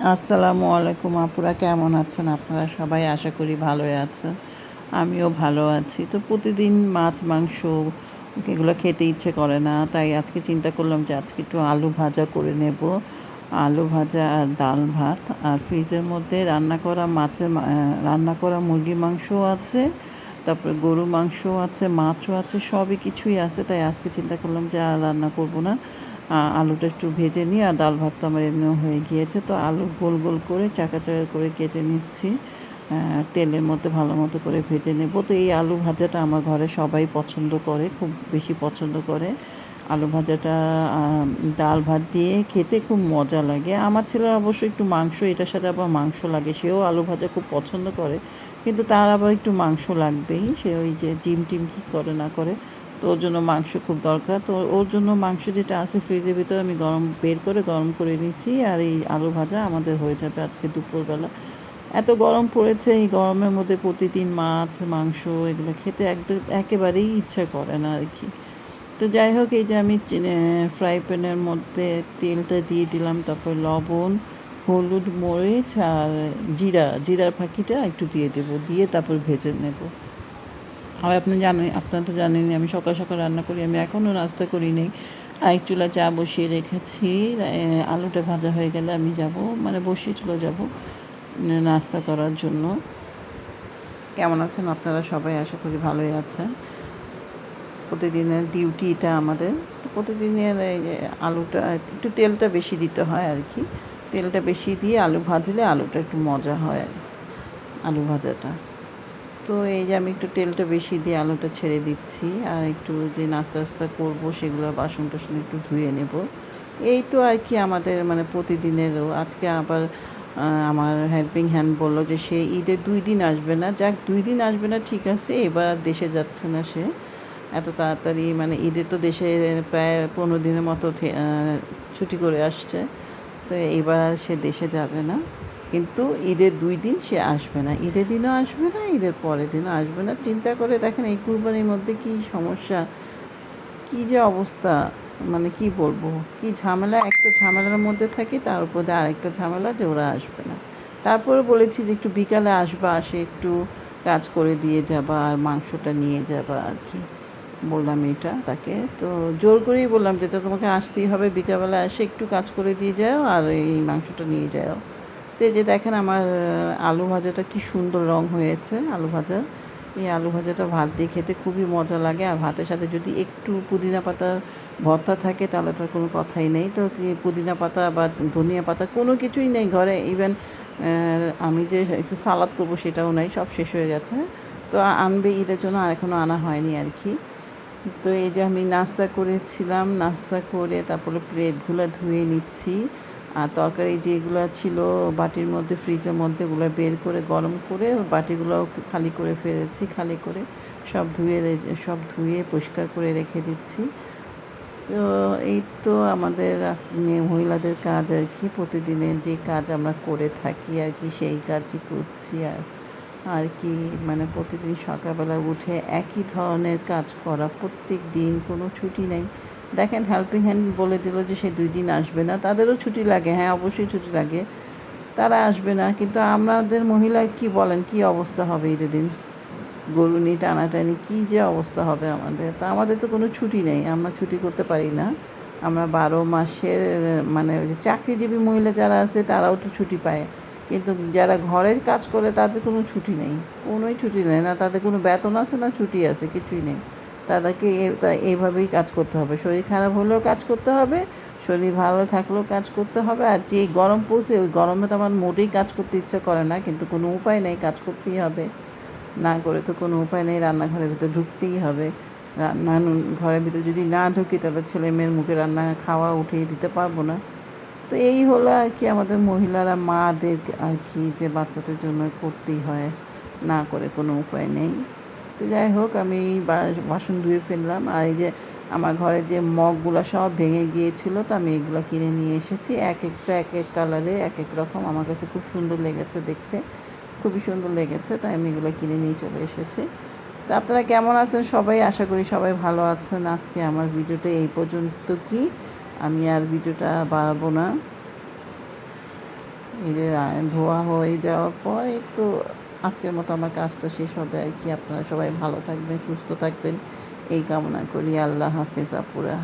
আসসালামু আলাইকুম আপুরা, কেমন আছেন আপনারা? সবাই আশা করি ভালোই আছেন, আমিও ভালো আছি। তো প্রতিদিন মাছ, মাংস এগুলো খেতে ইচ্ছে করে না, তাই আজকে চিন্তা করলাম যে আজকে একটু আলু ভাজা করে নেব। আলু ভাজা আর ডাল ভাত, আর ফ্রিজের মধ্যে রান্না করা মাছের রান্না করা মুরগির মাংসও আছে, তারপরে গরু মাংসও আছে, মাছও আছে, সবই কিছুই আছে, তাই আজকে চিন্তা করলাম যে আর রান্না করব না। আলুটা একটু ভেজে নিই আর ডাল ভাত তো আমার এমনিও হয়ে গিয়েছে। তো আলু গোল গোল করে চাকা চাকা করে কেটে নিচ্ছি। তেলের মধ্যে ভালো মতো করে ভেজে নেব। তো এই আলু ভাজাটা আমার ঘরে সবাই পছন্দ করে, খুব বেশি পছন্দ করে। আলু ভাজাটা ডাল ভাত দিয়ে খেতে খুব মজা লাগে। আমার ছেলের অবশ্যই একটু মাংস, এটার সাথে আবার মাংস লাগে। সেও আলু ভাজা খুব পছন্দ করে, কিন্তু তার আবার একটু মাংস লাগবেই। সে ওই যে জিম টিম কী করে না করে তো ওর জন্য মাংস খুব দরকার। তো ওর জন্য মাংস যেটা আছে ফ্রিজের ভিতরে আমি গরম বের করে, গরম করে নিচ্ছি। আর এই আলু ভাজা আমাদের হয়ে যাবে আজকে দুপুরবেলা। এত গরম পড়েছে, এই গরমের মধ্যে প্রতিদিন মাছ, মাংস এগুলো খেতে একদম একেবারেই ইচ্ছা করে না আর কি। তো যাই হোক, এই যে আমি ফ্রাই প্যানের মধ্যে তেলটা দিয়ে দিলাম, তারপর লবণ, হলুদ, মরিচ আর জিরা, জিরার ফাঁকিটা একটু দিয়ে দেবো, দিয়ে তারপর ভেজে নেব। আর আপনি জানেন আপনারা তো জানেনই, আমি সকাল সকাল রান্না করি, আমি এখনও নাস্তা করি নেই আরেক চুলা চা বসিয়ে রেখেছি আলুটা ভাজা হয়ে গেলে আমি যাব মানে বসিয়ে চলে যাব নাস্তা করার জন্য। কেমন আছেন আপনারা সবাই? আশা করি ভালোই আছেন। প্রতিদিনের ডিউটি এটা আমাদের। তো প্রতিদিনের আলুটা, একটু তেলটা বেশি দিতে হয় আর কি। তেলটা বেশি দিয়ে আলু ভাজলে আলুটা একটু মজা হয় আলু ভাজাটা। তো এই যে আমি একটু তেলটা বেশি দিয়ে আলুটা ছেড়ে দিচ্ছি আর একটু যে নাস্তা নাস্তা করব সেগুলো বাসন টাসন একটু ধুয়ে নেব। এই তো আর কি আমাদের মানে প্রতিদিনেরও। আজকে আবার আমার হেল্পিং হ্যান্ড বলল যে সে ঈদের দুই দিন আসবে না। যাক, দুই দিন আসবে না, ঠিক আছে, এবার দেশে যাচ্ছে না সে। এত তাড়াতাড়ি মানে ঈদের তো দেশে প্রায় পনেরো দিনের মতো ছুটি করে আসছে। তো এবার সে দেশে যাবে না। কিন্তু ঈদের দুই দিন সে আসবে না। ঈদের দিনও আসবে না, ঈদের পরের দিনও আসবে না। চিন্তা করে দেখেন এই কুরবানির মধ্যে কি সমস্যা, কি যে অবস্থা মানে কি বলব? কি ঝামেলা? একটা ঝামেলার মধ্যে থাকি, তার উপর আরেকটা ঝামেলা যে ওরা আসবে না। তারপরে বলেছি যে একটু বিকালে আসবা, আসে একটু কাজ করে দিয়ে যাবা আর মাংসটা নিয়ে যাবা আর কি। বললাম এটা তাকে। তো জোর করেই বললাম যে তোমাকে আসতেই হবে, বিকালবেলা এসে একটু কাজ করে দিয়ে যাও আর এই মাংসটা নিয়ে যাও। তো যে দেখেন আমার আলু ভাজাটা কি সুন্দর রং হয়েছে, আলু ভাজার। এই আলু ভাজাটা ভাত দিয়ে খেতে খুবই মজা লাগে। আর ভাতের সাথে যদি একটু পুদিনা পাতার ভর্তা থাকে, তাহলে তার কোনো কথাই নেই। তো পুদিনা পাতা বা ধনিয়া পাতা কোনো কিছুই নেই ঘরে। ইভেন আমি যে একটু সালাদ করব সেটাও নাই, সব শেষ হয়ে গেছে। তো আনবে ঈদের জন্য, আর এখনও আনা হয়নি আর কি। তো এই যে আমি নাস্তা করেছিলাম, নাস্তা করে তারপরে প্লেটগুলো ধুয়ে নিচ্ছি। আর তরকারি যেগুলো ছিল বাটির মধ্যে, ফ্রিজের মধ্যে ওগুলো বের করে, গরম করে বাটিগুলো খালি করে ফেলেছি, খালি করে সব ধুয়ে সব ধুয়ে পরিষ্কার করে রেখে দিচ্ছি। তো এই তো আমাদের মেয়ে মহিলাদের কাজ আর কি, প্রতিদিনের যে কাজ আমরা করে থাকি আর কি, সেই কাজই করছি আর আর কি মানে প্রতিদিন সকালবেলা উঠে একই ধরনের কাজ করা, প্রত্যেক দিন কোনো ছুটি নেই। দেখেন হেল্পিং হ্যান্ড বলে দিল যে সে দুই দিন আসবে না। তাদেরও ছুটি লাগে হ্যাঁ অবশ্যই ছুটি লাগে। তারা আসবে না, কিন্তু আমাদের মহিলা কি বলেন, কি অবস্থা হবে ঈদের দিন? গরু নিয়ে টানাটানি, কী যে অবস্থা হবে আমাদের? তা আমাদের তো কোনো ছুটি নেই, আমরা ছুটি করতে পারি না। আমরা বারো মাসের মানে ওই যে চাকরিজীবী মহিলা যারা আছে, তারাও তো ছুটি পায়। কিন্তু যারা ঘরের কাজ করে, তাদের কোনো ছুটি নেই। কোনোই ছুটি নেই না, তাদের কোনো বেতন আছে না, ছুটি আছে, কিছুই নেই। তাদেরকে এইভাবেই কাজ করতে হবে। শরীর খারাপ হলেও কাজ করতে হবে, শরীর ভালো থাকলেও কাজ করতে হবে, আর যে গরম পড়ছে, ওই গরমে তো আমার মোটেই কাজ করতে ইচ্ছা করে না, কিন্তু কোনো উপায় নেই, কাজ করতেই হবে। না করে তো কোনো উপায় নেই, রান্নাঘরের ভিতরে ঢুকতেই হবে। রান্না ঘরের ভিতরে যদি না ঢুকি, তাহলে ছেলে মেয়ের মুখে রান্না খাওয়া উঠিয়ে দিতে পারব না। তো এই হলো আর কি আমাদের মহিলারা, মাদের আর কি যে বাচ্চাদের জন্য করতেই হয়, না করে কোনো উপায় নেই। তো যাই হোক, আমি বাসন ধুয়ে ফেললাম। আর এই যে আমার ঘরে যে মগগুলো সব ভেঙে গিয়েছিল, তো আমি এগুলো কিনে নিয়ে এসেছি। এক একটা, এক এক কালারে এক এক রকম। আমার কাছে খুব সুন্দর লেগেছে দেখতে। খুবই সুন্দর লেগেছে, তাই আমি এগুলো কিনে নিয়ে চলে এসেছি। তো আপনারা কেমন আছেন সবাই? আশা করি সবাই ভালো আছেন। আজকে আমার ভিডিওটা এই পর্যন্ত কি? আমি আর ভিডিওটা বাড়াবো না। এই যে ধোয়া হয়ে যাওয়ার পর তো আজকের মতো আমার কাজটা শেষ হবে আর কি। আপনারা সবাই ভালো থাকবেন, সুস্থ থাকবেন। এই কামনা করি। আল্লাহ হাফেজ আপুরা।